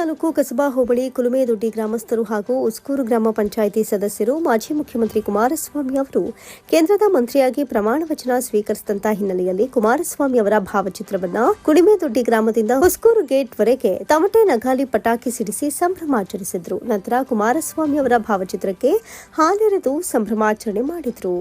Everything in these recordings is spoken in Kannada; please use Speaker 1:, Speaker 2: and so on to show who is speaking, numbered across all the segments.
Speaker 1: ತಾಲೂಕು ಕಸಬಾ ಹೋಬಳಿ ಕುಲುಮೆದೊಡ್ಡಿ ಗ್ರಾಮಸ್ಥರು ಹಾಗೂ ಉಸ್ಕೂರು ಗ್ರಾಮ ಪಂಚಾಯಿತಿ ಸದಸ್ಯರು ಮಾಜಿ ಮುಖ್ಯಮಂತ್ರಿ ಕುಮಾರಸ್ವಾಮಿ ಅವರು ಕೇಂದ್ರದ ಮಂತ್ರಿಯಾಗಿ ಪ್ರಮಾಣ ವಚನ ಸ್ವೀಕರಿಸಿದಂತ ಹಿನ್ನೆಲೆಯಲ್ಲಿ ಕುಮಾರಸ್ವಾಮಿ ಅವರ ಭಾವಚಿತ್ರವನ್ನ ಕುಡಿಮೆದೊಡ್ಡಿ ಗ್ರಾಮದಿಂದ ಉಸ್ಕೂರು ಗೇಟ್ ವರೆಗೆ ತಮಟೆ ನಗಾಲಿ ಪಟಾಕಿ ಸಿಡಿಸಿ ಸಂಭ್ರಮಾಚರಿಸಿದ್ರು ನಂತರ ಕುಮಾರಸ್ವಾಮಿ ಅವರ ಭಾವಚಿತ್ರಕ್ಕೆ ಹಾಲೆರೆದು ಸಂಭ್ರಮಾಚರಣೆ ಮಾಡಿದ್ರು.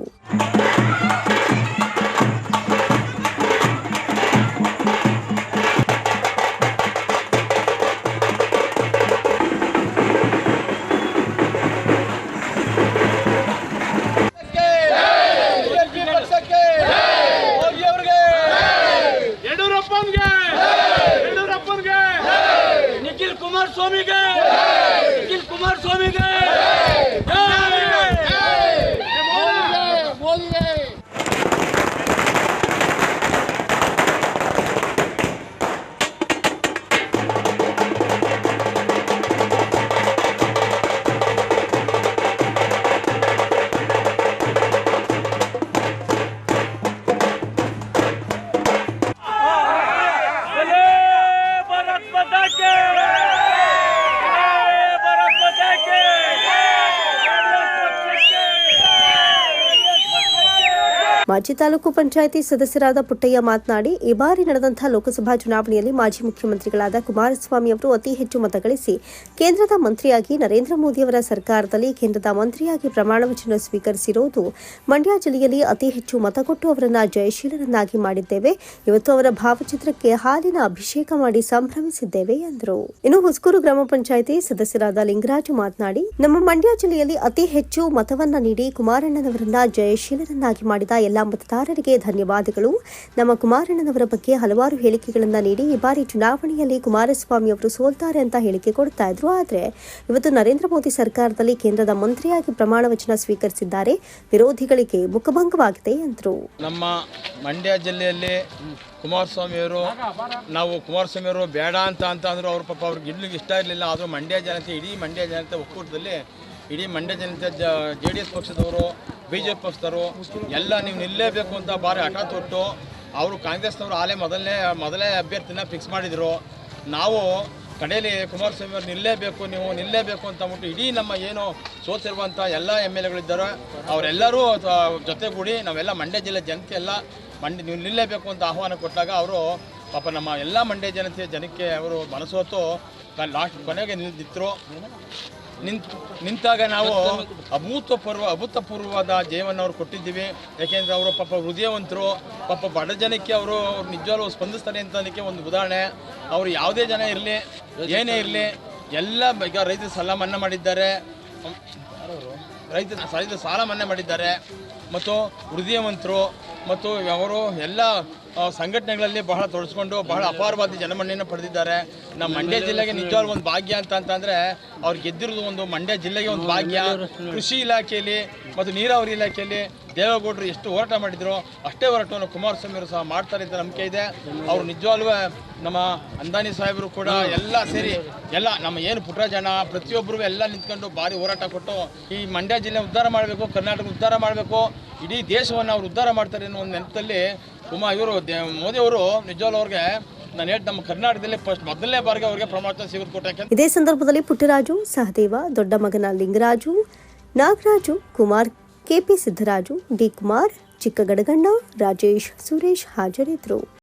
Speaker 2: amiga!
Speaker 1: ಮಾಜಿ ತಾಲೂಕು ಪಂಚಾಯಿತಿ ಸದಸ್ಯರಾದ ಪುಟ್ಟಯ್ಯ ಮಾತನಾಡಿ, ಈ ಬಾರಿ ನಡೆದಂತಹ ಲೋಕಸಭಾ ಚುನಾವಣೆಯಲ್ಲಿ ಮಾಜಿ ಮುಖ್ಯಮಂತ್ರಿಗಳಾದ ಕುಮಾರಸ್ವಾಮಿ ಅವರು ಅತಿ ಹೆಚ್ಚು ಮತಗಳಿಸಿ ಕೇಂದ್ರದ ಮಂತ್ರಿಯಾಗಿ ನರೇಂದ್ರ ಮೋದಿಯವರ ಸರ್ಕಾರದಲ್ಲಿ ಕೇಂದ್ರದ ಮಂತ್ರಿಯಾಗಿ ಪ್ರಮಾಣ ವಚನ ಸ್ವೀಕರಿಸಿರುವುದು ಮಂಡ್ಯ ಜಿಲ್ಲೆಯಲ್ಲಿ ಅತಿ ಹೆಚ್ಚು ಮತ ಕೊಟ್ಟು ಅವರನ್ನ ಜಯಶೀಲರನ್ನಾಗಿ ಮಾಡಿದ್ದೇವೆ. ಇವತ್ತು ಅವರ ಭಾವಚಿತ್ರಕ್ಕೆ ಹಾಲಿನ ಅಭಿಷೇಕ ಮಾಡಿ ಸಂಭ್ರಮಿಸಿದ್ದೇವೆ ಎಂದರು. ಇನ್ನು ಹುಸ್ಕೂರು ಗ್ರಾಮ ಪಂಚಾಯಿತಿ ಸದಸ್ಯರಾದ ಲಿಂಗರಾಜು ಮಾತನಾಡಿ, ನಮ್ಮ ಮಂಡ್ಯ ಜಿಲ್ಲೆಯಲ್ಲಿ ಅತಿ ಹೆಚ್ಚು ಮತವನ್ನ ನೀಡಿ ಕುಮಾರಣ್ಣನವರನ್ನ ಜಯಶೀಲರನ್ನಾಗಿ ಮಾಡಿದ ಎಲ್ಲಾ ಮತದಾರರಿಗೆ ಧನ್ಯವಾದಗಳು. ನಮ್ಮ ಕುಮಾರಣ್ಣನವರ ಬಗ್ಗೆ ಹಲವಾರು ಹೇಳಿಕೆಗಳನ್ನು ನೀಡಿ ಈ ಬಾರಿ ಚುನಾವಣೆಯಲ್ಲಿ ಕುಮಾರಸ್ವಾಮಿ ಅವರು ಸೋಲ್ತಾರೆ ಅಂತ ಹೇಳಿಕೆ ಕೊಡ್ತಾ ಇದ್ರು. ಆದರೆ ಇವತ್ತು ನರೇಂದ್ರ ಮೋದಿ ಸರ್ಕಾರದಲ್ಲಿ ಕೇಂದ್ರದ ಮಂತ್ರಿಯಾಗಿ ಪ್ರಮಾಣ ವಚನ ಸ್ವೀಕರಿಸಿದ್ದಾರೆ. ವಿರೋಧಿಗಳಿಗೆ ಮುಖಭಂಗವಾಗಿದೆ ಎಂದರು.
Speaker 2: ನಮ್ಮ ಮಂಡ್ಯ ಜಿಲ್ಲೆಯಲ್ಲಿ ಕುಮಾರಸ್ವಾಮಿಯವರು ನಾವು ಕುಮಾರಸ್ವಾಮಿಯವರು ಬೇಡ ಅಂತ ಅಂತ ಅವ್ರ ಪಾಪ ಅವ್ರಿಗೆ ಗೆಲ್ಲಕ್ಕೆ ಇಷ್ಟ ಇರಲಿಲ್ಲ. ಆದರೂ ಮಂಡ್ಯ ಜನತೆ, ಇಡೀ ಮಂಡ್ಯ ಜನತೆ ಒಕ್ಕೂಟದಲ್ಲಿ, ಇಡೀ ಮಂಡ್ಯ ಜನತೆ ಜೆ ಡಿ ಎಸ್ ಪಕ್ಷದವರು ಬಿ ಜೆ ಪಿ ಎಲ್ಲ ನೀವು ನಿಲ್ಲೇಬೇಕು ಅಂತ ಭಾರಿ ಹಠ ತೊಟ್ಟು ಅವರು ಕಾಂಗ್ರೆಸ್ನವರು ಆಲೇ ಮೊದಲನೇ, ಮೊದಲೇ ಅಭ್ಯರ್ಥಿನ ಫಿಕ್ಸ್ ಮಾಡಿದರು. ನಾವು ಕಡೆಯಲ್ಲಿ ಕುಮಾರಸ್ವಾಮಿ ಅವರು ನಿಲ್ಲೇಬೇಕು, ನೀವು ನಿಲ್ಲೇಬೇಕು ಅಂತ ಅಂದ್ಬಿಟ್ಟು ಇಡೀ ನಮ್ಮ ಏನು ಸೋತಿರುವಂಥ ಎಲ್ಲ ಎಂ ಎಲ್ ಎಗಳಿದ್ದಾರೆ ಅವರೆಲ್ಲರೂ ಜೊತೆಗೂಡಿ ನಾವೆಲ್ಲ ಮಂಡ್ಯ ಜಿಲ್ಲೆ ಜನತೆ ಎಲ್ಲ ಮಂಡ್ಯ, ನೀವು ನಿಲ್ಲೇಬೇಕು ಅಂತ ಆಹ್ವಾನ ಕೊಟ್ಟಾಗ ಅವರು ಪಾಪ ನಮ್ಮ ಎಲ್ಲ ಮಂಡ್ಯ ಜನತೆ ಜನಕ್ಕೆ ಅವರು ಮನಸ್ಸೋತು ಲಾಸ್ಟ್ ಕೊನೆಗೆ ನಿಂತಿದ್ರು. ನಿಂತು ನಿಂತಾಗ ನಾವು ಅಭೂತಪೂರ್ವ ಅಭೂತಪೂರ್ವವಾದ ಜೀವನ ಅವ್ರು ಕೊಟ್ಟಿದ್ದೀವಿ. ಯಾಕೆಂದರೆ ಅವರು ಪಾಪ ಹೃದಯವಂತರು, ಪಾಪ ಬಡ ಜನಕ್ಕೆ ಅವರು ನಿಜವಾಗ್ಲು ಸ್ಪಂದಿಸ್ತಾರೆ ಅಂತ ಅದಕ್ಕೆ ಒಂದು ಉದಾಹರಣೆ. ಅವರು ಯಾವುದೇ ಜನ ಇರಲಿ, ಏನೇ ಇರಲಿ, ಎಲ್ಲ ಈಗ ರೈತರ ಸಾಲ ಮನ್ನಾ ಮಾಡಿದ್ದಾರೆ. ರೈತ ರೈತ ಸಾಲ ಮನ್ನಾ ಮಾಡಿದ್ದಾರೆ. ಮತ್ತು ಹೃದಯವಂತರು, ಮತ್ತು ಅವರು ಎಲ್ಲ ಸಂಘಟನೆಗಳಲ್ಲಿ ಬಹಳ ತೊಡಸ್ಕೊಂಡು ಬಹಳ ಅಪಾರವಾದ ಜನಮನ್ನಣೆಯನ್ನು ಪಡೆದಿದ್ದಾರೆ. ನಮ್ಮ ಮಂಡ್ಯ ಜಿಲ್ಲೆಗೆ ನಿಜವಾಗ್ಲೂ ಒಂದು ಭಾಗ್ಯ ಅಂತ ಅಂತಂದರೆ ಅವ್ರು ಗೆದ್ದಿರೋದು ಒಂದು ಮಂಡ್ಯ ಜಿಲ್ಲೆಗೆ ಒಂದು ಭಾಗ್ಯ. ಕೃಷಿ ಇಲಾಖೆಯಲ್ಲಿ ಮತ್ತು ನೀರಾವರಿ ಇಲಾಖೆಯಲ್ಲಿ ದೇವೇಗೌಡರು ಎಷ್ಟು ಹೋರಾಟ ಮಾಡಿದ್ರು, ಅಷ್ಟೇ ಹೋರಾಟವನ್ನು ಕುಮಾರಸ್ವಾಮಿ ಅವರು ಸಹ ಮಾಡ್ತಾರೆ ಅಂತ ನಂಬಿಕೆ ಇದೆ. ಅವರು ನಿಜವಾಗ್ಲೂ ನಮ್ಮ ಅಂದಾನಿ ಸಾಹೇಬರು ಕೂಡ ಎಲ್ಲ ಸೇರಿ ಎಲ್ಲ ನಮ್ಮ ಏನು ಪುಟ್ಟರಾಜಣ್ಣ ಪ್ರತಿಯೊಬ್ಬರು ಎಲ್ಲ ನಿಂತ್ಕೊಂಡು ಭಾರಿ ಹೋರಾಟ ಕೊಟ್ಟು ಈ ಮಂಡ್ಯ ಜಿಲ್ಲೆ ಉದ್ಧಾರ ಮಾಡಬೇಕು, ಕರ್ನಾಟಕ ಉದ್ಧಾರ ಮಾಡಬೇಕು, ಇಡೀ ದೇಶವನ್ನು ಅವರು ಉದ್ಧಾರ ಮಾಡ್ತಾರೆ ಅನ್ನೋ ಒಂದು ನೆನಪಲ್ಲಿ ಕುಮಾರ್ ಇವರು ಮೋದಿ ಅವರು ನಿಜವಾಗ್ಲೂ ಅವ್ರಿಗೆ ನಾನು ಹೇಳಿ ನಮ್ಮ ಕರ್ನಾಟಕದಲ್ಲಿ ಫಸ್ಟ್ ಮೊದಲನೇ ಬಾರಿಗೆ ಅವ್ರಿಗೆ ಪ್ರಮಾಣ ಸಿಗುತ್ತೆ ಕೊಟ್ಟಕ್ಕೆ
Speaker 1: ಇದೇ ಸಂದರ್ಭದಲ್ಲಿ ಪುಟ್ಟರಾಜು, ಸಹದೇವ, ದೊಡ್ಡ ಮಗನ ಲಿಂಗರಾಜು, ನಾಗರಾಜು, ಕುಮಾರ್ ಕೆಪಿ ಸಿದ್ದರಾಜು, ಡಿ ಕುಮಾರ್, ಚಿಕ್ಕಗಡಗಣ್ಣ, ರಾಜೇಶ್, ಸುರೇಶ್ ಹಾಜರಿದ್ದರು.